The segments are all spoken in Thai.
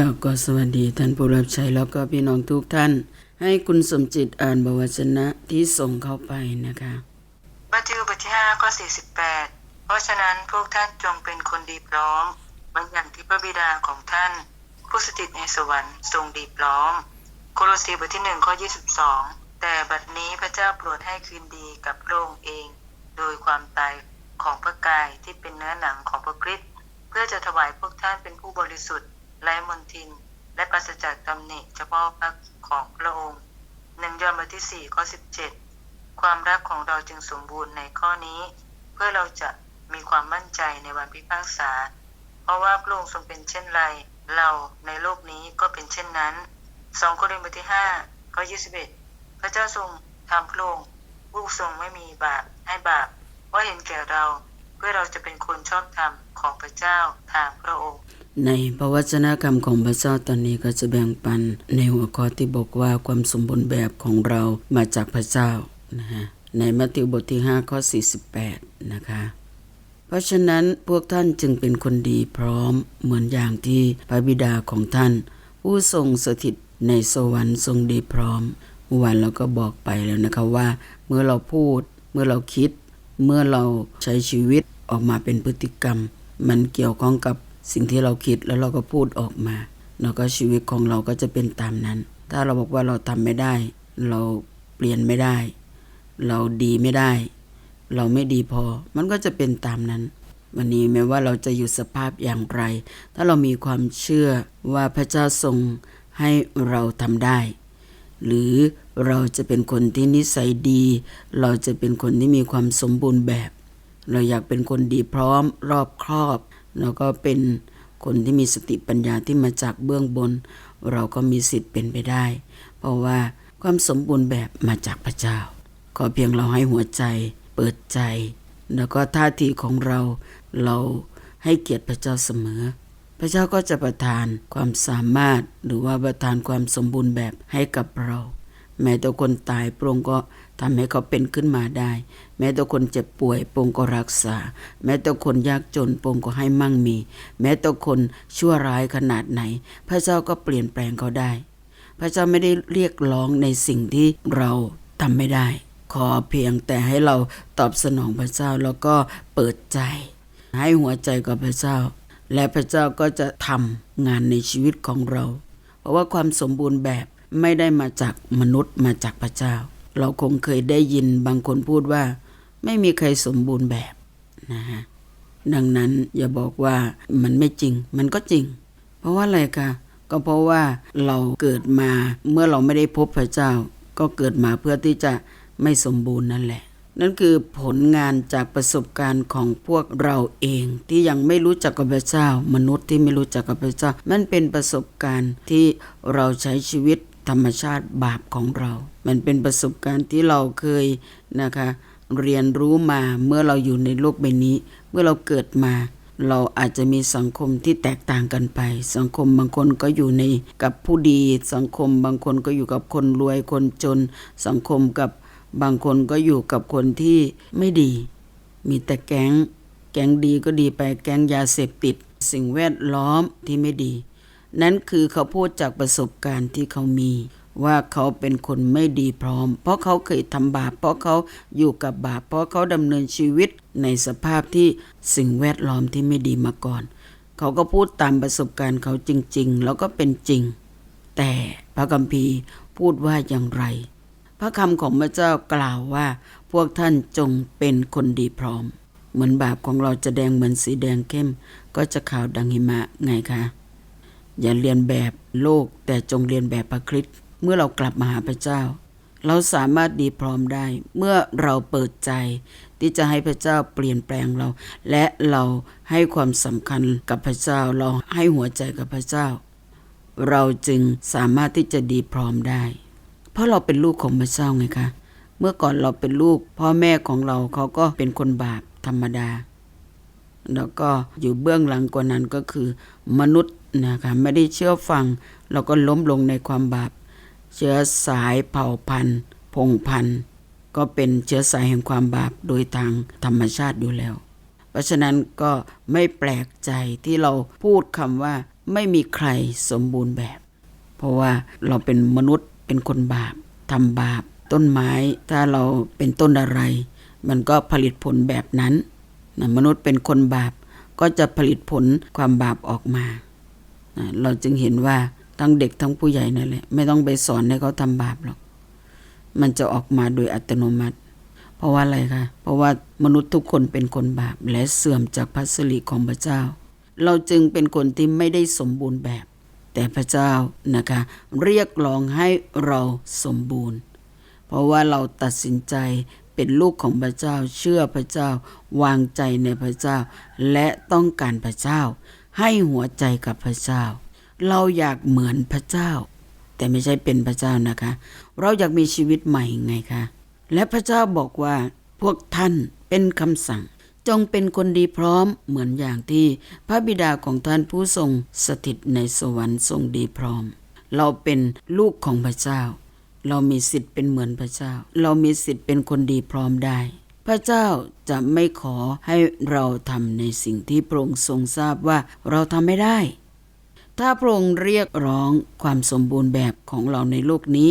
ครับก็สวัสดีท่านผู้รับใช้แล้วก็พี่น้องทุกท่าน ให้คุณสมจิตอ่านบวชนะที่ส่งเข้าไปนะคะมัทธิวบทที่5ข้อ48เพราะฉะนั้นพวกท่านจงเป็นคนดีพร้อมเหมือนอย่างที่พระบิดาของท่าน ผู้สถิตในสวรรค์ทรงดีพร้อม โคโลสีบทที่1ข้อ22แต่บัดนี้พระเจ้าโปรดให้คืนดีกับพระองค์เอง โดยความตายของพระกายที่เป็นเนื้อหนังของพระคริสต์เพื่อจะถวายพวกท่านเป็นผู้บริสุทธิ์ ไร้มนทิน และปราศจากตำหนิเฉพาะพระของพระองค์หนึ่งยอห์นบทที่4ข้อ17ความรักของเราจึงสมบูรณ์ในข้อนี้ เพื่อเราจะมีความมั่นใจในวันพิพากษา เพราะว่าพระองค์ทรงเป็นเช่นไร เราในโลกนี้ก็เป็นเช่นนั้นสองโครินธ์บทที่ห้าข้อยี่สิบเอ็ดพระเจ้าทรงทำพระองค์ผู้ทรงไม่มีบาปให้บาปว่าเห็นแก่เรา เพื่อเราจะเป็นคนชอบธรรมของพระเจ้าทางพระองค์ ในพระวจนะคำของพระเจ้าตอนนี้ก็จะแบ่งปันในหัวข้อที่บอกว่าความสมบูรณ์แบบของเรามาจากพระเจ้านะฮะในมัทธิวบทที่ 5 ข้อ 48 นะคะ เพราะฉะนั้นพวกท่านจึงเป็นคนดีพร้อมเหมือนอย่างที่พระบิดาของท่าน ผู้ทรงสถิตในสวรรค์ทรงดีพร้อมเมื่อวานเราก็บอกไปแล้วนะคะว่า เมื่อเราพูด เมื่อเราคิด เมื่อเราใช้ชีวิตออกมาเป็นพฤติกรรม มันเกี่ยวข้องกับ สิ่งที่เราคิดแล้วเราก็พูดออกมาแล้วก็ชีวิตของเราก็จะเป็นตามนั้น ถ้าเราบอกว่าเราทำไม่ได้ เราเปลี่ยนไม่ได้ เราดีไม่ได้ เราไม่ดีพอ มันก็จะเป็นตามนั้น วันนี้แม้ว่าเราจะอยู่สภาพอย่างไร ถ้าเรามีความเชื่อว่าพระเจ้าทรงให้เราทำได้ หรือเราจะเป็นคนที่นิสัยดี เราจะเป็นคนที่มีความสมบูรณ์แบบ เราอยากเป็นคนดีพร้อมรอบครอบ แล้วก็เป็นคนที่มีสติปัญญาที่มาจากเบื้องบน เราก็มีสิทธิ์เป็นไปได้ เพราะว่าความสมบูรณ์แบบมาจากพระเจ้า ขอเพียงเราให้หัวใจเปิดใจ แล้วก็ท่าทีของเราเราให้เกียรติพระเจ้าเสมอ พระเจ้าก็จะประทานความสามารถหรือว่าประทานความสมบูรณ์แบบให้กับเรา แม้แต่คนตายพระองค์ก็ทำให้เขาเป็นขึ้นมาได้ แม้แต่คนเจ็บป่วยพระองก็รักษา แม้แต่คนยากจนพระองก็ให้มั่งมี แม้แต่คนชั่วร้ายขนาดไหน พระเจ้าก็เปลี่ยนแปลงเขาได้ พระเจ้าไม่ได้เรียกร้องในสิ่งที่เราทำไม่ได้ ขอเพียงแต่ให้เราตอบสนองพระเจ้าแล้วก็เปิดใจ ให้หัวใจกับพระเจ้า และพระเจ้าก็จะทำงานในชีวิตของเรา เพราะว่าความสมบูรณ์แบบไม่ได้มาจากมนุษย์มาจากพระเจ้า เราคงเคยได้ยินบางคนพูดว่า ไม่มีใครสมบูรณ์แบบนะฮะดังนั้นอย่าบอกว่ามันไม่จริง มันก็จริง เพราะว่าอะไรคะก็เพราะว่าเราเกิดมาเมื่อเราไม่ได้พบพระเจ้า ก็เกิดมาเพื่อที่จะไม่สมบูรณ์นั่นแหละ นั่นคือผลงานจากประสบการณ์ของพวกเราเองที่ยังไม่รู้จักกับพระเจ้า มนุษย์ที่ไม่รู้จักกับพระเจ้า มันเป็นประสบการณ์ที่เราใช้ชีวิตธรรมชาติบาปของเรา มันเป็นประสบการณ์ที่เราเคยนะคะ เรียนรู้มาเมื่อเราอยู่ในโลกใบนี้ เมื่อเราเกิดมา เราอาจจะมีสังคมที่แตกต่างกันไป สังคมบางคนก็อยู่ในกับผู้ดี สังคมบางคนก็อยู่กับคนรวยคนจน สังคมกับบางคนก็อยู่กับคนที่ไม่ดี มีแต่แก๊ง แก๊งดีก็ดีไปแก๊งยาเสพติด สิ่งแวดล้อมที่ไม่ดี นั่นคือเขาพูดจากประสบการณ์ที่เขามี ว่าเขาเป็นคนไม่ดีพร้อม เพราะเขาเคยทำบาปเพราะเขาอยู่กับบาปเพราะเขาดำเนินชีวิตในสภาพที่สิ่งแวดล้อมที่ไม่ดีมาก่อน เขาก็พูดตามประสบการณ์เขาจริง ๆ แล้วก็เป็นจริง แต่พระคัมภีร์พูดว่าอย่างไร พระคำของพระเจ้ากล่าวว่า พวกท่านจงเป็นคนดีพร้อม เหมือนบาปของเราจะแดงเหมือนสีแดงเข้ม ก็จะขาวดังหิมะไงคะอย่าเรียนแบบโลกแต่จงเรียนแบบพระคริสต์ เมื่อเรากลับมาหาพระเจ้า เราสามารถดีพร้อมได้ เมื่อเราเปิดใจ ที่จะให้พระเจ้าเปลี่ยนแปลงเรา และเราให้ความสำคัญกับพระเจ้า เราให้หัวใจกับพระเจ้า เราจึงสามารถที่จะดีพร้อมได้ เพราะเราเป็นลูกของพระเจ้าไงคะเมื่อก่อนเราเป็นลูกพ่อแม่ของเราเขาก็เป็นคนบาปธรรมดา แล้วก็อยู่เบื้องหลังกว่านั้นก็คือ มนุษย์นะคะไม่ได้เชื่อฟัง เราก็ล้มลงในความบาป เชื้อสายเผ่าพันธุ์พงพันธุ์ก็เป็นเชื้อสายแห่งความบาปโดยทางธรรมชาติอยู่แล้ว เพราะฉะนั้นก็ไม่แปลกใจที่เราพูดคำว่าไม่มีใครสมบูรณ์แบบ เพราะว่าเราเป็นมนุษย์เป็นคนบาปทำบาป ต้นไม้ถ้าเราเป็นต้นอะไร มันก็ผลิตผลแบบนั้นนะมนุษย์เป็นคนบาปก็จะผลิตผลความบาปออกมานะเราจึงเห็นว่า ทั้งเด็กทั้งผู้ใหญ่นั่นแหละ ไม่ต้องไปสอนให้เขาทำบาปหรอก มันจะออกมาโดยอัตโนมัติ เพราะว่าอะไรคะ เพราะว่ามนุษย์ทุกคนเป็นคนบาปและเสื่อมจากพระสิริของพระเจ้า เราจึงเป็นคนที่ไม่ได้สมบูรณ์แบบ แต่พระเจ้านะคะ เรียกร้องให้เราสมบูรณ์ เพราะว่าเราตัดสินใจเป็นลูกของพระเจ้า เชื่อพระเจ้า วางใจในพระเจ้า และต้องการพระเจ้า ให้หัวใจกับพระเจ้า เราอยากเหมือนพระเจ้า แต่ไม่ใช่เป็นพระเจ้านะคะ เราอยากมีชีวิตใหม่ไงคะและพระเจ้าบอกว่าพวกท่านเป็นคำสั่ง จงเป็นคนดีพร้อมเหมือนอย่างที่พระบิดาของท่านผู้ทรงสถิตในสวรรค์ทรงดีพร้อม เราเป็นลูกของพระเจ้า เรามีสิทธิ์เป็นเหมือนพระเจ้า เรามีสิทธิ์เป็นคนดีพร้อมได้ พระเจ้าจะไม่ขอให้เราทำในสิ่งที่พระองค์ทรงทราบว่าเราทำไม่ได้ ถ้าพระองค์เรียกร้องความสมบูรณ์แบบของเราในโลกนี้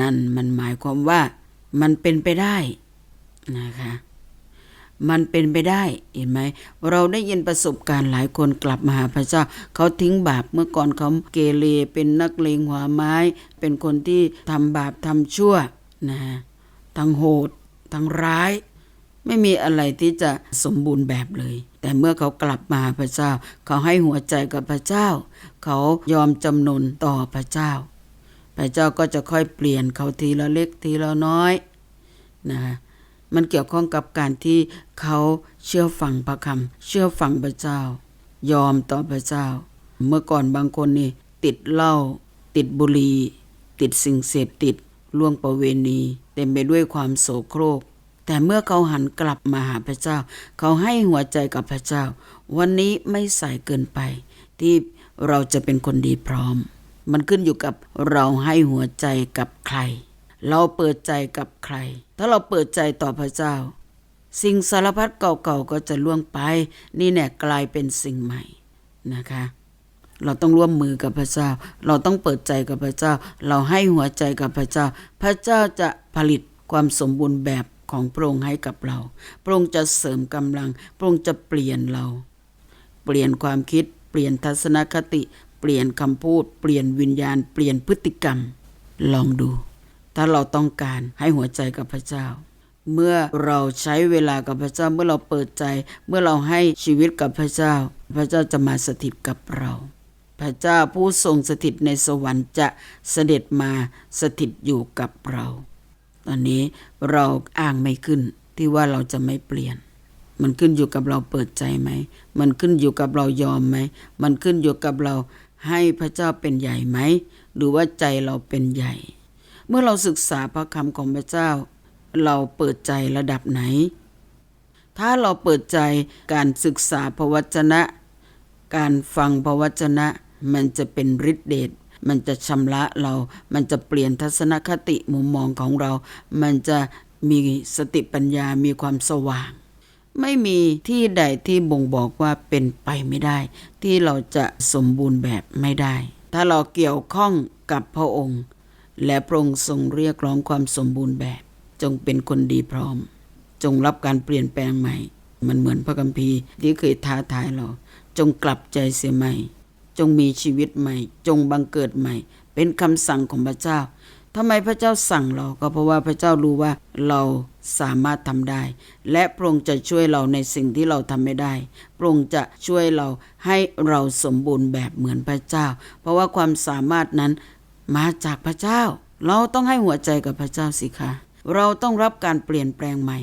นั่นมันหมายความว่ามันเป็นไปได้นะคะมันเป็นไปได้เห็นไหมเราได้ยินประสบการณ์หลายคนกลับมาหาพระเจ้า เขาทิ้งบาปเมื่อก่อนเขาเกเรเป็นนักเลงหัวไม้ เป็นคนที่ทำบาปทำชั่วนะทั้งโหดทั้งร้าย ไม่มีอะไรที่จะสมบูรณ์แบบเลย แต่เมื่อเขากลับมาพระเจ้า เขาให้หัวใจกับพระเจ้าเขายอมจำนนต่อพระเจ้า พระเจ้าก็จะค่อยเปลี่ยนเขาทีละเล็กทีละน้อยนะมันเกี่ยวข้องกับการที่เขาเชื่อฟังพระคำเชื่อฟังพระเจ้า ยอมต่อพระเจ้า เมื่อก่อนบางคนนี่ติดเหล้าติดบุหรี่ติดสิ่งเสพติดล่วงประเวณีเต็มไปด้วยความโสโครก แต่เมื่อเขาหันกลับมาหาพระเจ้า เขาให้หัวใจกับพระเจ้า วันนี้ไม่สายเกินไป ที่ เราจะเป็นคนดีพร้อม มันขึ้นอยู่กับเราให้หัวใจกับใคร เราเปิดใจกับใคร ถ้าเราเปิดใจต่อพระเจ้า สิ่งสารพัดเก่าๆก็จะล่วงไป นี่เนี่ยกลายเป็นสิ่งใหม่นะคะ เราต้องร่วมมือกับพระเจ้า เราต้องเปิดใจกับพระเจ้า เราให้หัวใจกับพระเจ้า พระเจ้าจะผลิตความสมบูรณ์แบบของพระองค์ให้กับเรา พระองค์จะเสริมกำลัง พระองค์จะเปลี่ยนเรา เปลี่ยนความคิด เปลี่ยนทัศนคติ เปลี่ยนคำพูด เปลี่ยนวิญญาณ เปลี่ยนพฤติกรรม ลองดู ถ้าเราต้องการให้หัวใจกับพระเจ้า เมื่อเราใช้เวลากับพระเจ้า เมื่อเราเปิดใจ เมื่อเราให้ชีวิตกับพระเจ้า พระเจ้าจะมาสถิตกับเรา พระเจ้าผู้ทรงสถิตในสวรรค์จะเสด็จมาสถิตอยู่กับเรา ตอนนี้เราอ้างไม่ขึ้นที่ว่าเราจะไม่เปลี่ยน มันขึ้นอยู่กับเราเปิดใจไหม มันขึ้นอยู่กับเรายอมไหม มันขึ้นอยู่กับเราให้พระเจ้าเป็นใหญ่ไหม หรือว่าใจเราเป็นใหญ่ เมื่อเราศึกษาพระคำของพระเจ้า เราเปิดใจระดับไหน ถ้าเราเปิดใจการศึกษาพระวจนะ การฟังพระวจนะ มันจะเป็นฤทธิเดช มันจะชำระเรา มันจะเปลี่ยนทัศนคติมุมมองของเรา มันจะมีสติปัญญา มีความสว่าง ไม่มีที่ใดที่บ่งบอกว่าเป็นไปไม่ได้ ที่เราจะสมบูรณ์แบบไม่ได้ ถ้าเราเกี่ยวข้องกับพระองค์ และพระองค์ทรงเรียกร้องความสมบูรณ์แบบ จงเป็นคนดีพร้อม จงรับการเปลี่ยนแปลงใหม่ มันเหมือนพระคัมภีร์ที่เคยท้าทายเรา จงกลับใจเสียใหม่ จงมีชีวิตใหม่ จงบังเกิดใหม่ เป็นคำสั่งของพระเจ้า ทำไมพระเจ้าสั่งเราก็เพราะว่าพระเจ้ารู้ว่าเราสามารถทำได้ และพระองค์จะช่วยเราในสิ่งที่เราทำไม่ได้ พระองค์จะช่วยเราให้เราสมบูรณ์แบบเหมือนพระเจ้า เพราะว่าความสามารถนั้นมาจากพระเจ้า เราต้องให้หัวใจกับพระเจ้าสิคะเราต้องรับการเปลี่ยนแปลงใหม่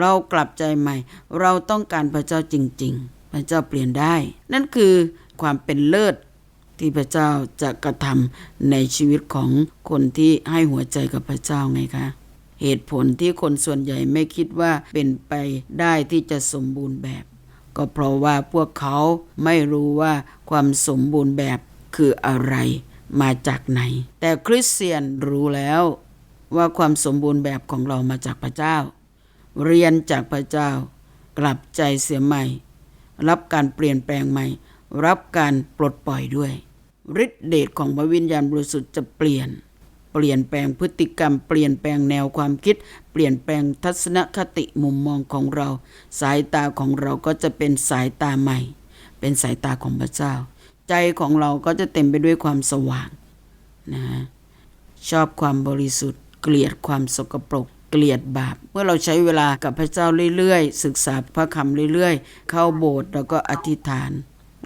เรากลับใจใหม่ เราต้องการพระเจ้าจริง ๆ พระเจ้าเปลี่ยนได้ นั่นคือความเป็นเลิศ ที่พระเจ้าจะกระทำในชีวิตของคนที่ให้หัวใจกับพระเจ้าไงคะ เหตุผลที่คนส่วนใหญ่ไม่คิดว่าเป็นไปได้ที่จะสมบูรณ์แบบ ก็เพราะว่าพวกเขาไม่รู้ว่าความสมบูรณ์แบบคืออะไรมาจากไหน แต่คริสเตียนรู้แล้วว่าความสมบูรณ์แบบของเรามาจากพระเจ้า เรียนจากพระเจ้ากลับใจเสียใหม่ รับการเปลี่ยนแปลงใหม่ รับการปลดปล่อยด้วย ฤทธิเดชของพระวิญญาณบริสุทธิ์จะเปลี่ยน เปลี่ยนแปลงพฤติกรรม เปลี่ยนแปลงแนวความคิด เปลี่ยนแปลงทัศนคติมุมมองของเรา สายตาของเราก็จะเป็นสายตาใหม่ เป็นสายตาของพระเจ้า ใจของเราก็จะเต็มไปด้วยความสว่างนะฮะชอบความบริสุทธิ์ เกลียดความสกปรกเกลียดบาป เมื่อเราใช้เวลากับพระเจ้าเรื่อยๆ ศึกษาพระคำเรื่อยๆ เข้าโบสถ์แล้วก็อธิษฐาน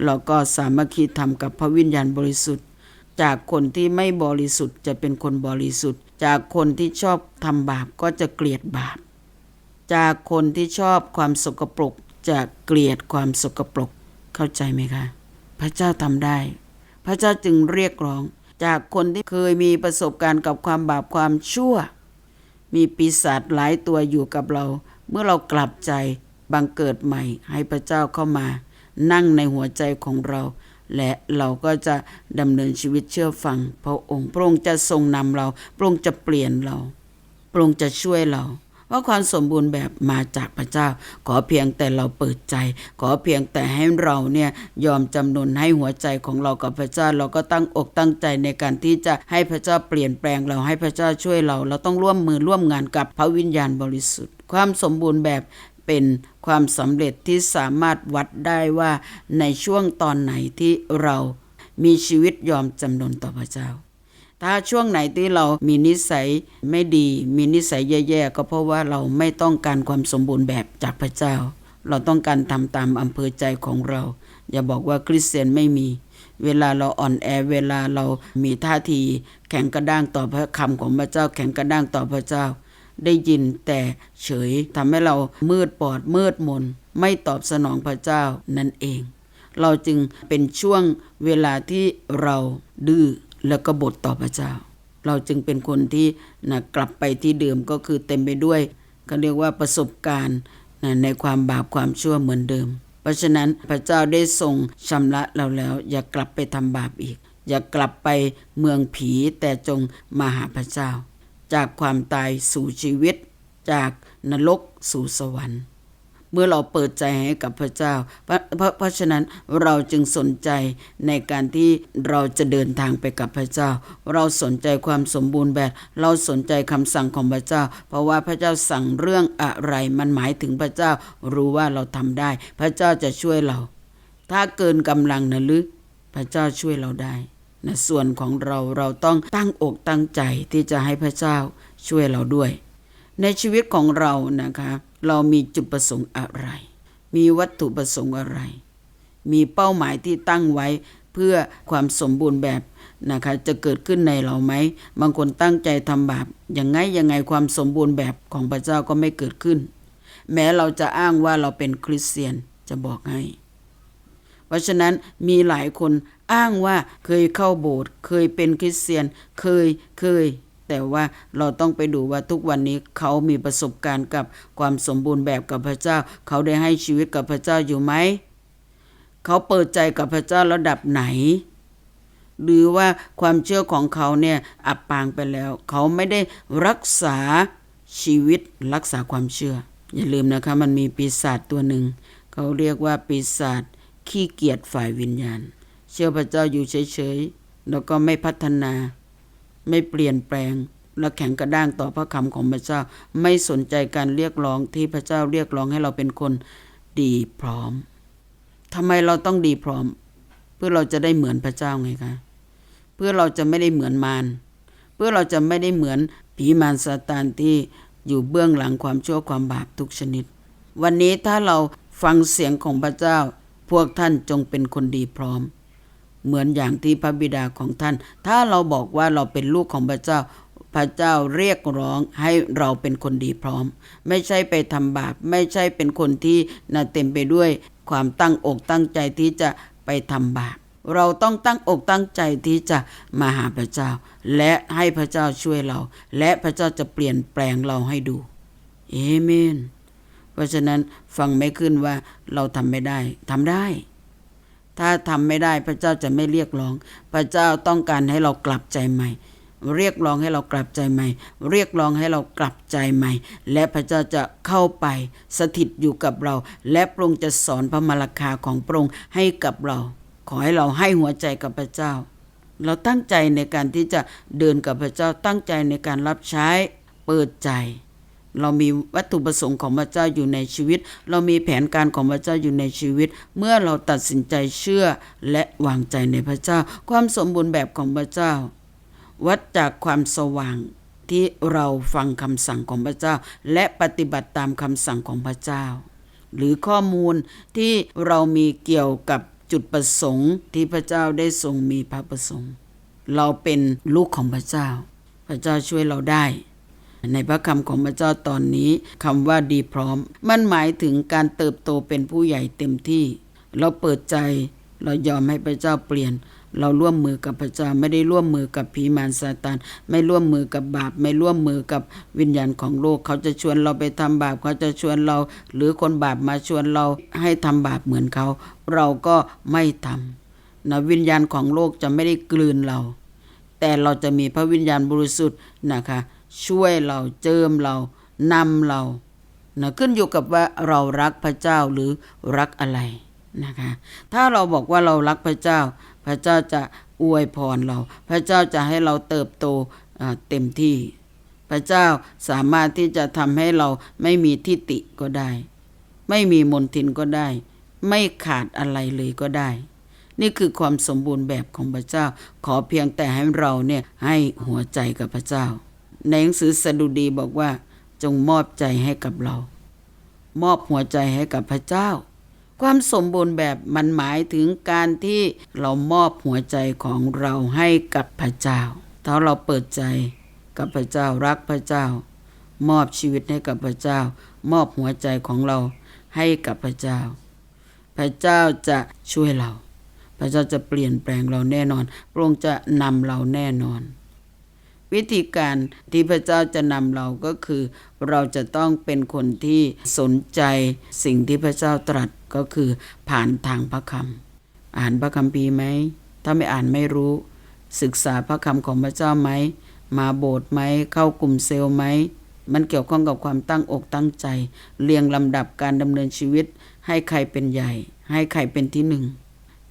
เราก็สามัคคีธรรมกับพระวิญญาณบริสุทธิ์ จากคนที่ไม่บริสุทธิ์จะเป็นคนบริสุทธิ์ จากคนที่ชอบทำบาปก็จะเกลียดบาป จากคนที่ชอบความสกปรกจะเกลียดความสกปรกเข้าใจไหมคะ พระเจ้าทำได้ พระเจ้าจึงเรียกร้อง จากคนที่เคยมีประสบการณ์กับความบาปความชั่ว มีปีศาจหลายตัวอยู่กับเรา เมื่อเรากลับใจบังเกิดใหม่ให้พระเจ้าเข้ามา นั่งในหัวใจของเรา และเราก็จะดำเนินชีวิตเชื่อฟัง พระองค์ พระองค์จะทรงนำเรา พระองค์จะเปลี่ยนเรา พระองค์จะช่วยเราเพราะความสมบูรณ์แบบมาจากพระเจ้า ขอเพียงแต่เราเปิดใจ ขอเพียงแต่ให้เราเนี่ยยอมจำนนให้หัวใจของเรากับพระเจ้า เราก็ตั้งอกตั้งใจในการที่จะให้พระเจ้าเปลี่ยนแปลงเราให้พระเจ้าช่วยเรา เราต้องร่วมมือร่วมงานกับพระวิญญาณบริสุทธิ์ ความสมบูรณ์แบบ เป็นความสำเร็จที่สามารถวัดได้ว่าในช่วงตอนไหนที่เรามีชีวิตยอมจำนนต่อพระเจ้า ถ้าช่วงไหนที่เรามีนิสัยไม่ดี มีนิสัยแย่ๆก็เพราะว่าเราไม่ต้องการความสมบูรณ์แบบจากพระเจ้า เราต้องการทำตามอำเภอใจของเรา อย่าบอกว่าคริสเตียนไม่มี เวลาเราอ่อนแอเวลาเรามีท่าที แข็งกระด้างต่อพระคำของพระเจ้า แข็งกระด้างต่อพระเจ้า ได้ยินแต่เฉยทำให้เรามืดปอดมืดมน ไม่ตอบสนองพระเจ้านั่นเอง เราจึงเป็นช่วงเวลาที่เราดื้อแล้วก็บทต่อพระเจ้า เราจึงเป็นคนที่นะกลับไปที่เดิมก็คือเต็มไปด้วยเขาเรียกว่าประสบการณ์นะในความบาปความชั่วเหมือนเดิม เพราะฉะนั้นพระเจ้าได้ทรงชำระเราแล้ว อย่ากลับไปทำบาปอีก อย่ากลับไปเมืองผีแต่จงมาหาพระเจ้า จากความตายสู่ชีวิต จากนรกสู่สวรรค์ เมื่อเราเปิดใจให้กับพระเจ้าเพราะเพราะฉะนั้นเราจึงสนใจในการที่เราจะเดินทางไปกับพระเจ้า เราสนใจความสมบูรณ์แบบ เราสนใจคำสั่งของพระเจ้า เพราะว่าพระเจ้าสั่งเรื่องอะไรมันหมายถึงพระเจ้า รู้ว่าเราทำได้ พระเจ้าจะช่วยเรา ถ้าเกินกำลังนะหรือพระเจ้าช่วยเราได้ นะส่วนของเราเราต้องตั้งอกตั้งใจที่จะให้พระเจ้าช่วยเราด้วย ในชีวิตของเรานะคะเรามีจุดประสงค์อะไร มีวัตถุประสงค์อะไร มีเป้าหมายที่ตั้งไว้เพื่อความสมบูรณ์แบบนะคะจะเกิดขึ้นในเราไหมบางคนตั้งใจทำบาปยังไงยังไงความสมบูรณ์แบบของพระเจ้าก็ไม่เกิดขึ้น แม้เราจะอ้างว่าเราเป็นคริสเตียนจะบอกให้ เพราะฉะนั้นมีหลายคนอ้างว่าเคยเข้าโบสถ์เคยเป็นคริสเตียน เคยเคย แต่ว่าเราต้องไปดูว่าทุกวันนี้เขามีประสบการณ์กับความสมบูรณ์แบบกับพระเจ้า เขาได้ให้ชีวิตกับพระเจ้าอยู่ไหมเขาเปิดใจกับพระเจ้าระดับไหน หรือว่าความเชื่อของเขาเนี่ยอับปางไปแล้ว เขาไม่ได้รักษาชีวิตรักษาความเชื่อ อย่าลืมนะคะมันมีปีศาจตัวหนึ่ง เขาเรียกว่าปีศาจ ขี้เกียจฝ่ายวิญญาณ เชื่อพระเจ้าอยู่เฉยๆ แล้วก็ไม่พัฒนา ไม่เปลี่ยนแปลง และแข็งกระด้างต่อพระคำของพระเจ้า ไม่สนใจการเรียกร้องที่พระเจ้าเรียกร้องให้เราเป็นคนดีพร้อมทำไมเราต้องดีพร้อม เพื่อเราจะได้เหมือนพระเจ้าไงคะ เพื่อเราจะไม่ได้เหมือนมาร เพื่อเราจะไม่ได้เหมือนผีมารซาตานที่อยู่เบื้องหลังความชั่วความบาปทุกชนิด วันนี้ถ้าเราฟังเสียงของพระเจ้า พวกท่านจงเป็นคนดีพร้อม เหมือนอย่างที่พระบิดาของท่าน ถ้าเราบอกว่าเราเป็นลูกของพระเจ้า พระเจ้าเรียกร้องให้เราเป็นคนดีพร้อม ไม่ใช่ไปทำบาป ไม่ใช่เป็นคนที่น่ะเต็มไปด้วยความตั้งอกตั้งใจที่จะไปทำบาป เราต้องตั้งอกตั้งใจที่จะมาหาพระเจ้า และให้พระเจ้าช่วยเรา และพระเจ้าจะเปลี่ยนแปลงเราให้ดูเอเมน เพราะฉะนั้นฟังไม่ขึ้นว่าเราทำไม่ได้ทำได้ ถ้าทำไม่ได้พระเจ้าจะไม่เรียกร้อง พระเจ้าต้องการให้เรากลับใจใหม่เรียกร้องให้เรากลับใจใหม่ เรียกร้องให้เรากลับใจใหม่ และพระเจ้าจะเข้าไปสถิตอยู่กับเรา และพระองค์จะสอนพระมรรคาของพระองค์ให้กับเรา ขอให้เราให้หัวใจกับพระเจ้า เราตั้งใจในการที่จะเดินกับพระเจ้าตั้งใจในการรับใช้เปิดใจ เรามีวัตถุประสงค์ของพระเจ้าอยู่ในชีวิต เรามีแผนการของพระเจ้าอยู่ในชีวิต เมื่อเราตัดสินใจเชื่อและวางใจในพระเจ้า ความสมบูรณ์แบบของพระเจ้า วัดจากความสว่างที่เราฟังคำสั่งของพระเจ้า และปฏิบัติตามคำสั่งของพระเจ้า หรือข้อมูลที่เรามีเกี่ยวกับจุดประสงค์ที่พระเจ้าได้ทรงมีพระประสงค์ เราเป็นลูกของพระเจ้า พระเจ้าช่วยเราได้ ในพระคำของพระเจ้าตอนนี้คำว่าดีพร้อม มันหมายถึงการเติบโตเป็นผู้ใหญ่เต็มที่ เราเปิดใจเรายอมให้พระเจ้าเปลี่ยน เราร่วมมือกับพระเจ้าไม่ได้ร่วมมือกับผีมารซาตานไม่ร่วมมือกับบาป ไม่ร่วมมือกับวิญญาณของโลก เขาจะชวนเราไปทำบาป เขาจะชวนเรา หรือคนบาปมาชวนเราให้ทำบาปเหมือนเขา เราก็ไม่ทำนะวิญญาณของโลกจะไม่ได้กลืนเรา แต่เราจะมีพระวิญญาณบริสุทธิ์นะคะ ช่วยเราเจิมเรานำเรานะขึ้นอยู่กับว่าเรารักพระเจ้าหรือรักอะไรนะคะถ้าเราบอกว่าเรารักพระเจ้า พระเจ้าจะอวยพรเรา พระเจ้าจะให้เราเติบโตอ่าเต็มที่ พระเจ้าสามารถที่จะทำให้เราไม่มีทิฏฐิก็ได้ ไม่มีมนทินก็ได้ ไม่ขาดอะไรเลยก็ได้ นี่คือความสมบูรณ์แบบของพระเจ้า ขอเพียงแต่ให้เราเนี่ยให้หัวใจกับพระเจ้า ในหนังสือสดุดีบอกว่า จงมอบใจให้กับเรา มอบหัวใจให้กับพระเจ้า ความสมบูรณ์แบบมันหมายถึงการที่เรามอบหัวใจของเราให้กับพระเจ้า ถ้าเราเปิดใจกับพระเจ้ารักพระเจ้า มอบชีวิตให้กับพระเจ้า มอบหัวใจของเราให้กับพระเจ้า พระเจ้าจะช่วยเรา พระเจ้าจะเปลี่ยนแปลงเราแน่นอน พระองค์จะนำเราแน่นอน วิธีการที่พระเจ้าจะนำเราก็คือ เราจะต้องเป็นคนที่สนใจสิ่งที่พระเจ้าตรัสก็คือ ผ่านทางพระคำอ่านพระคัมภีไหม ถ้าไม่อ่านไม่รู้ ศึกษาพระคำของพระเจ้าไหม มาโบสถ์ไหม เข้ากลุ่มเซลล์ไหม มันเกี่ยวข้องกับความตั้งอกตั้งใจ เรียงลำดับการดำเนินชีวิต ให้ใครเป็นใหญ่ ให้ใครเป็นที่หนึ่ง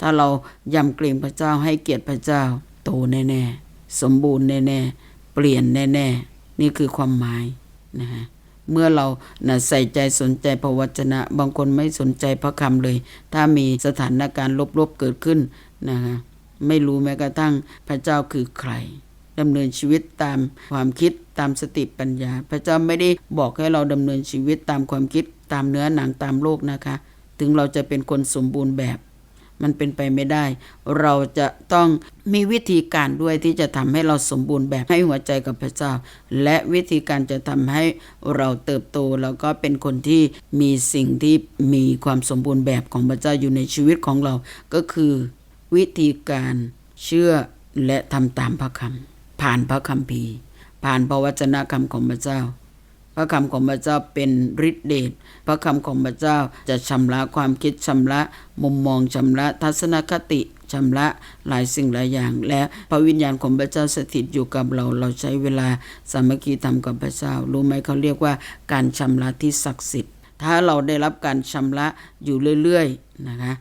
ถ้าเรายำเกรงพระเจ้าให้เกียรติพระเจ้า โตแน่ๆสมบูรณ์แน่ๆ เปลี่ยนแน่ๆ นี่คือความหมายนะฮะเมื่อเรานะใส่ใจสนใจพระวจนะ บางคนไม่สนใจพระคำเลย ถ้ามีสถานการณ์ลบๆเกิดขึ้นนะฮะไม่รู้แม้กระทั่งพระเจ้าคือใครดำเนินชีวิตตามความคิดตามสติปัญญา พระเจ้าไม่ได้บอกให้เราดำเนินชีวิตตามความคิดตามเนื้อหนังตามโลกนะคะ ถึงเราจะเป็นคนสมบูรณ์แบบ มันเป็นไปไม่ได้ เราจะต้องมีวิธีการด้วยที่จะทำให้เราสมบูรณ์แบบให้หัวใจกับพระเจ้า และวิธีการจะทำให้เราเติบโตแล้วก็เป็นคนที่มีสิ่งที่มีความสมบูรณ์แบบของพระเจ้าอยู่ในชีวิตของเรา ก็คือ วิธีการเชื่อและทำตามพระคำผ่านพระคัมภีร์ผ่านพระวจนะคำของพระเจ้า พระคำของพระเจ้าเป็นฤทธิเดชพระคำของพระเจ้าจะชำระความคิดชำระมุมมองชำระทัศนคติชำระหลายสิ่งหลายอย่าง และพระวิญญาณของพระเจ้าสถิตอยู่กับเราเราใช้เวลาสามัคคีทำกับพระเจ้า รู้ไหมเขาเรียกว่าการชำระที่ศักดิ์สิทธิ์ ถ้าเราได้รับการชำระอยู่เรื่อยๆนะคะ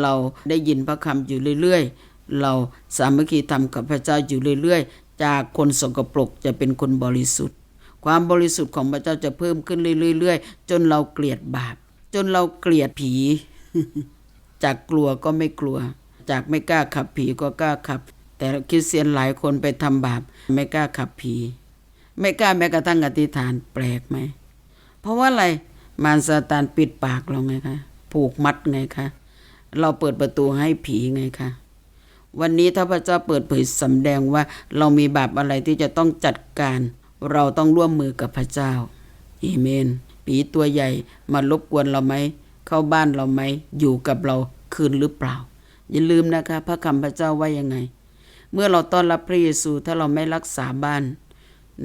เราได้ยินพระคำอยู่เรื่อยๆ เราสามัคคีทำกับพระเจ้าอยู่เรื่อยๆ จากคนสกปรกจะเป็นคนบริสุทธิ์ ความบริสุทธิ์ของพระเจ้าจะเพิ่มขึ้นเรื่อยๆ จนเราเกลียดบาป จนเราเกลียดผี จากกลัวก็ไม่กลัว จากไม่กล้าขับผีก็กล้าขับ แต่คริสเตียนหลายคนไปทำบาป ไม่กล้าขับผี ไม่กล้าแม้กระทั่งอธิษฐานแปลกไหม เพราะว่าอะไรมารซาตานปิดปากเราไงคะผูกมัดไงคะเราเปิดประตูให้ผีไงคะวันนี้ถ้าพระเจ้าเปิดเผยสำแดงว่าเรามีบาปอะไรที่จะต้องจัดการ เราต้องร่วมมือกับพระเจ้าเอเมนผีตัวใหญ่มารบกวนเราไหม เข้าบ้านเราไหม อยู่กับเราคืนหรือเปล่า อย่าลืมนะคะ พระคำพระเจ้าว่ายังไง เมื่อเราต้อนรับพระเยซูถ้าเราไม่รักษาบ้าน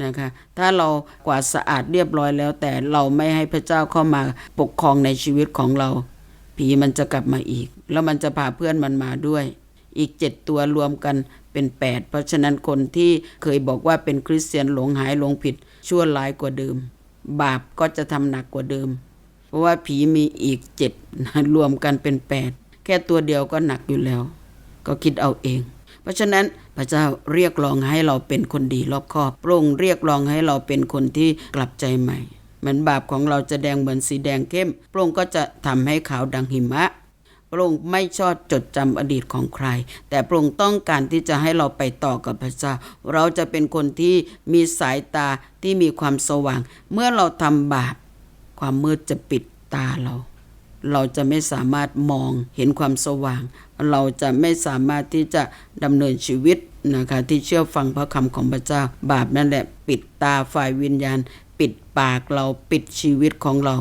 นะคะ ถ้าเรากวาดสะอาดเรียบร้อยแล้ว แต่เราไม่ให้พระเจ้าเข้ามาปกครองในชีวิตของเรา ผีมันจะกลับมาอีก แล้วมันจะพาเพื่อนมันมาด้วย อีกเจ็ดตัวรวมกันเป็นแปดเพราะฉะนั้นคนที่เคยบอกว่าเป็นคริสเตียนหลงหายหลงผิด ชั่วร้ายกว่าเดิม บาปก็จะทำหนักกว่าเดิม เพราะว่าผีมีอีกเจ็ดรวมกันเป็นแปดแค่ตัวเดียวก็หนักอยู่แล้ว ก็คิดเอาเอง เพราะฉะนั้นพระเจ้าเรียกร้องให้เราเป็นคนดีรอบคอบพระองค์เรียกร้องให้เราเป็นคนที่กลับใจใหม่เหมือนบาปของเราจะแดงเหมือนสีแดงเข้มพระองค์ก็จะทำให้ขาวดังหิมะ พระองค์ไม่ชอบจดจำอดีตของใคร แต่พระองค์ต้องการที่จะให้เราไปต่อกับพระเจ้า เราจะเป็นคนที่มีสายตาที่มีความสว่าง เมื่อเราทำบาป ความมืดจะปิดตาเรา เราจะไม่สามารถมองเห็นความสว่าง เราจะไม่สามารถที่จะดำเนินชีวิตนะคะที่เชื่อฟังพระคำของพระเจ้า บาปนั่นแหละ ปิดตาฝ่ายวิญญาณ ปิดปากเราปิดชีวิตของเรา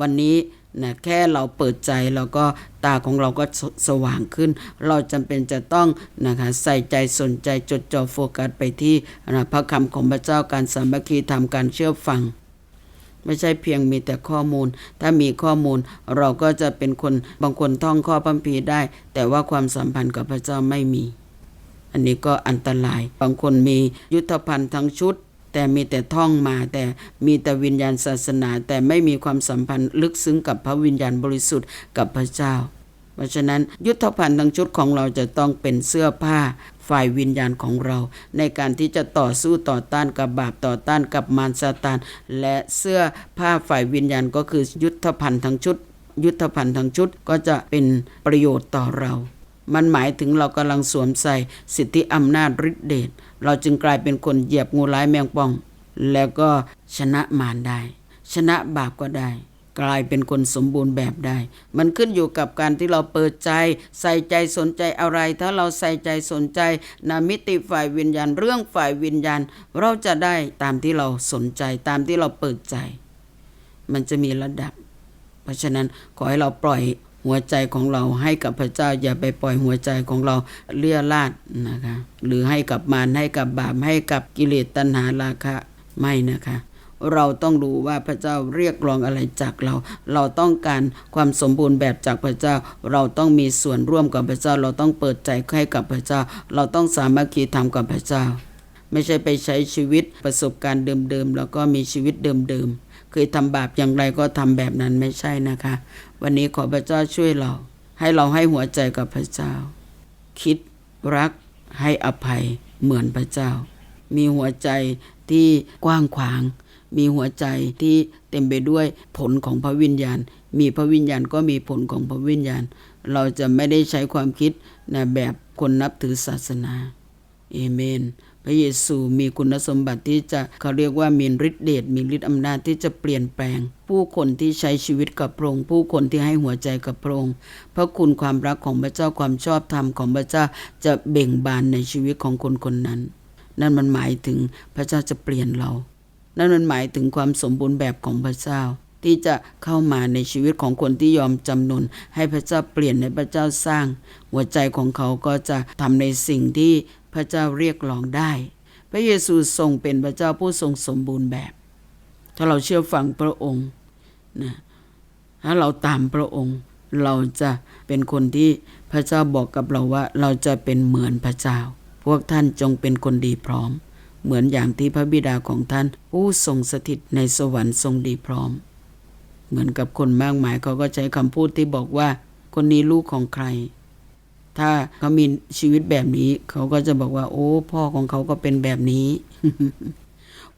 วันนี้ นะแค่เราเปิดใจแล้วก็ตาของเราก็สว่างขึ้น เราจำเป็นจะต้องนะคะใส่ใจสนใจจดจ่อโฟกัสไปที่นะพระคำของพระเจ้าการสามัคคีทำการเชื่อฟัง ไม่ใช่เพียงมีแต่ข้อมูล ถ้ามีข้อมูลเราก็จะเป็นคนบางคนท่องข้อพัมพีร์ได้ แต่ว่าความสัมพันธ์กับพระเจ้าไม่มี อันนี้ก็อันตราย บางคนมียุทธภัณฑ์ทั้งชุด แต่มีแต่ท่องมาแต่มีแต่วิญญาณศาสนา แต่ไม่มีความสัมพันธ์ลึกซึ้งกับพระวิญญาณบริสุทธิ์กับพระเจ้า เพราะฉะนั้นยุทธภัณฑ์ทั้งชุดของเราจะต้องเป็นเสื้อผ้าฝ่ายวิญญาณของเรา ในการที่จะต่อสู้ต่อต้านกับบาปต่อต้านกับมารซาตาน และเสื้อผ้าฝ่ายวิญญาณก็คือยุทธภัณฑ์ทั้งชุด ยุทธภัณฑ์ทั้งชุดก็จะเป็นประโยชน์ต่อเรา มันหมายถึงเรากำลังสวมใส่สิทธิอำนาจฤทธิเดช เราจึงกลายเป็นคนเหยียบงูร้ายแมงป่อง แล้วก็ชนะมารได้ ชนะบาปก็ได้ กลายเป็นคนสมบูรณ์แบบได้ มันขึ้นอยู่กับการที่เราเปิดใจ ใส่ใจสนใจอะไร ถ้าเราใส่ใจสนใจนามิติฝ่ายวิญญาณ เรื่องฝ่ายวิญญาณ เราจะได้ตามที่เราสนใจตามที่เราเปิดใจ มันจะมีระดับ เพราะฉะนั้นขอให้เราปล่อย หัวใจของเราให้กับพระเจ้า อย่าไปปล่อยหัวใจของเราเลี่ยราดนะคะหรือให้กับมารให้กับบาปให้กับกิเลสตัณหาราคะไม่นะคะเราต้องรู้ว่าพระเจ้าเรียกร้องอะไรจากเรา เราต้องการความสมบูรณ์แบบจากพระเจ้า เราต้องมีส่วนร่วมกับพระเจ้า เราต้องเปิดใจให้กับพระเจ้า เราต้องสามัคคีทำกับพระเจ้า ไม่ใช่ไปใช้ชีวิตประสบการณ์เดิมๆ แล้วก็มีชีวิตเดิมๆ เคยทำบาปอย่างไรก็ทำแบบนั้นไม่ใช่นะคะ วันนี้ขอพระเจ้าช่วยเรา ให้เราให้หัวใจกับพระเจ้า คิดรักให้อภัยเหมือนพระเจ้า มีหัวใจที่กว้างขวาง มีหัวใจที่เต็มไปด้วยผลของพระวิญญาณ มีพระวิญญาณก็มีผลของพระวิญญาณ เราจะไม่ได้ใช้ความคิดในแบบคนนับถือศาสนาเอเมน พระเยซูมีคุณสมบัติที่จะเขาเรียกว่ามีฤทธิเดชมีฤทธิอำนาจที่จะเปลี่ยนแปลง ผู้คนที่ใช้ชีวิตกับพระองค์ผู้คนที่ให้หัวใจกับพระองค์พระคุณความรักของพระเจ้าความชอบธรรมของพระเจ้าจะเบ่งบานในชีวิตของคนคนนั้น นั่นมันหมายถึงพระเจ้าจะเปลี่ยนเรา นั่นมันหมายถึงความสมบูรณ์แบบของพระเจ้าที่จะเข้ามาในชีวิตของคนที่ยอมจำนน ให้พระเจ้าเปลี่ยนให้พระเจ้าสร้าง หัวใจของเขาก็จะทำในสิ่งที่ พระเจ้าเรียกร้องได้ พระเยซูทรงเป็นพระเจ้าผู้ทรงสมบูรณ์แบบ ถ้าเราเชื่อฟังพระองค์นะถ้าเราตามพระองค์ เราจะเป็นคนที่พระเจ้าบอกกับเราว่าเราจะเป็นเหมือนพระเจ้า พวกท่านจงเป็นคนดีพร้อม เหมือนอย่างที่พระบิดาของท่าน ผู้ทรงสถิตในสวรรค์ทรงดีพร้อม เหมือนกับคนมากมายเขาก็ใช้คำพูดที่บอกว่า คนนี้ลูกของใคร ถ้าเขามีชีวิตแบบนี้ เขาก็จะบอกว่า โอ้ พ่อของเขาก็เป็นแบบนี้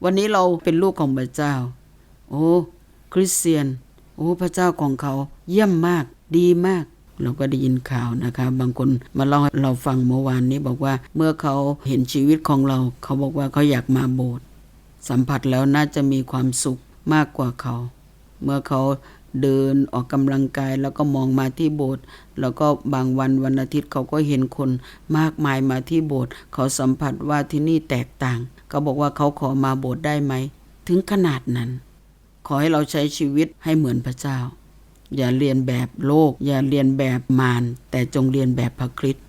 วันนี้เราเป็นลูกของพระเจ้า โอ้ คริสเตียน โอ้พระเจ้าของเขา เยี่ยมมากดีมาก เราก็ได้ยินข่าวนะคะ บางคนมาเล่าให้เราฟังเมื่อวานนี้บอกว่าเมื่อเขาเห็นชีวิตของเรา เขาบอกว่าเขาอยากมาโบสถ์สัมผัสแล้วน่าจะมีความสุขมากกว่าเขา เมื่อเขา เดินออกกำลังกายแล้วก็มองมาที่โบสถ์แล้วก็บางวันวันอาทิตย์เขาก็เห็นคนมากมายมาที่โบสถ์เขาสัมผัสว่าที่นี่แตกต่าง เขาบอกว่าเขาขอมาโบสถ์ได้ไหม ถึงขนาดนั้น ขอให้เราใช้ชีวิตให้เหมือนพระเจ้า อย่าเรียนแบบโลก อย่าเรียนแบบมารแต่จงเรียนแบบพระคริสต์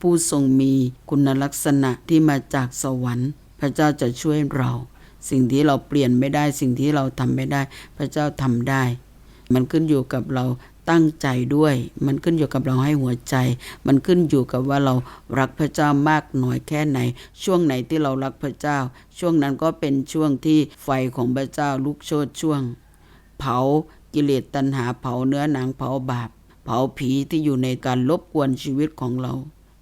ผู้ทรงมีคุณลักษณะที่มาจากสวรรค์ พระเจ้าจะช่วยเรา สิ่งที่เราเปลี่ยนไม่ได้สิ่งที่เราทำไม่ได้ พระเจ้าทำได้ มันขึ้นอยู่กับเราตั้งใจด้วย มันขึ้นอยู่กับเราให้หัวใจ มันขึ้นอยู่กับว่าเรารักพระเจ้ามากน้อยแค่ไหน ช่วงไหนที่เรารักพระเจ้า ช่วงนั้นก็เป็นช่วงที่ไฟของพระเจ้าลุกโชนช่วง เผากิเลสตัณหาเผาเนื้อหนังเผาบาป เผาผีที่อยู่ในการลบกวนชีวิตของเรา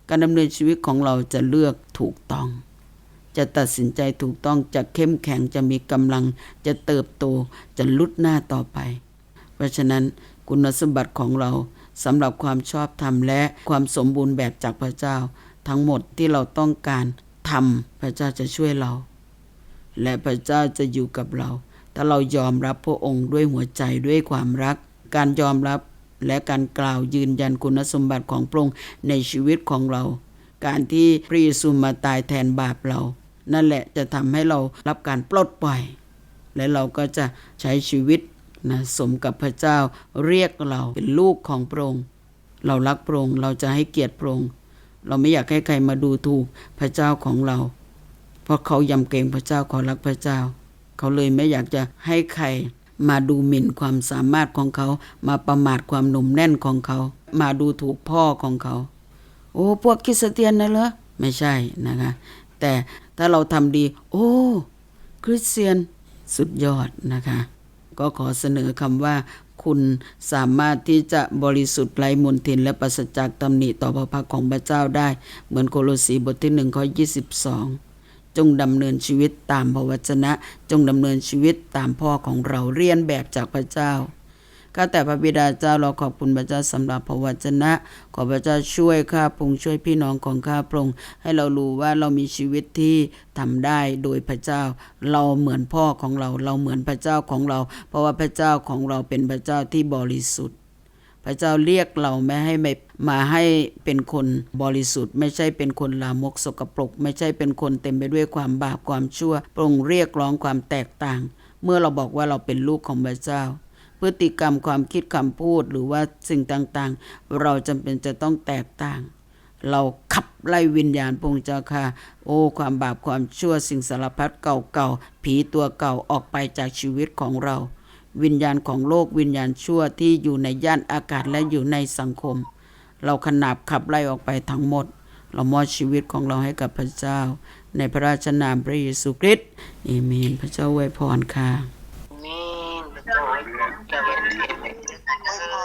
การดำเนินชีวิตของเราจะเลือกถูกต้อง จะตัดสินใจถูกต้องจะเข้มแข็งจะมีกำลังจะเติบโตจะลุดหน้าต่อไป เพราะฉะนั้นคุณสมบัติของเราสำหรับความชอบธรรมและความสมบูรณ์แบบจากพระเจ้า ทั้งหมดที่เราต้องการทำพระเจ้าจะช่วยเรา และพระเจ้าจะอยู่กับเราถ้าเรายอมรับพระองค์ด้วยหัวใจด้วยความรัก การยอมรับและการกล่าวยืนยันคุณสมบัติของพระองค์ในชีวิตของเรา การที่พระเยซูมาตายแทนบาปเรา นั่นแหละจะทำให้เรารับการปลดปล่อย และเราก็จะใช้ชีวิต นะสมกับพระเจ้าเรียกเราเป็นลูกของพระองค์เรารักพระองค์เราจะให้เกียรติพระองค์เราไม่อยากให้ใครมาดูถูกพระเจ้าของเรา เพราะเขายำเกรงพระเจ้าเขารักพระเจ้า เขาเลยไม่อยากจะให้ใครมาดูหมิ่นความสามารถของเขา มาประมาทความหนุ่มแน่นของเขา มาดูถูกพ่อของเขา โอ้พวกคริสเตียนนะเหรอไม่ใช่นะคะ แต่ถ้าเราทำดี โอ้ คริสเตียนสุดยอดนะคะ ก็ขอเสนอคำว่าคุณสามารถที่จะบริสุทธิ์ไร้มนทินและปราศจากตำหนิต่อพระพักของพระเจ้าได้ เหมือนโคโลสีบทที่หนึ่งข้อยีจงดำเนินชีวิตตามพระวจนะ จงดำเนินชีวิตตามพ่อของเราเรียนแบบจากพระเจ้า ข้าแต่พระบิดาเจ้าเราขอบคุณพระเจ้าสำหรับพระวจนะ ขอพระเจ้าช่วยข้าพงช่วยพี่น้องของข้าพงให้เรารู้ว่าเรามีชีวิตที่ทำได้โดยพระเจ้า เราเหมือนพ่อของเรา เราเหมือนพระเจ้าของเรา เพราะว่าพระเจ้าของเราเป็นพระเจ้าที่บริสุทธิ์พระเจ้าเรียกเราไม่ให้ไม่มาให้เป็นคนบริสุทธิ์ ไม่ใช่เป็นคนลามกสกปรก ไม่ใช่เป็นคนเต็มไปด้วยความบาปความชั่วพระองค์เรียกร้องความแตกต่าง เมื่อเราบอกว่าเราเป็นลูกของพระเจ้า พฤติกรรมความคิดคำพูดหรือว่าสิ่งต่างๆ เราจำเป็นจะต้องแตกต่าง เราขับไล่วิญญาณพงเจ้าค่ะ โอ้ ความบาปความชั่วสิ่งสารพัดเก่าๆ ผีตัวเก่าออกไปจากชีวิตของเรา วิญญาณของโลกวิญญาณชั่วที่อยู่ในย่านอากาศและอยู่ในสังคม เราขนาบขับไล่ออกไปทั้งหมด เรามอบชีวิตของเราให้กับพระเจ้า ในพระราชนามพระเยซูคริสต์เอเมน พระเจ้าอวยพรค่ะ อ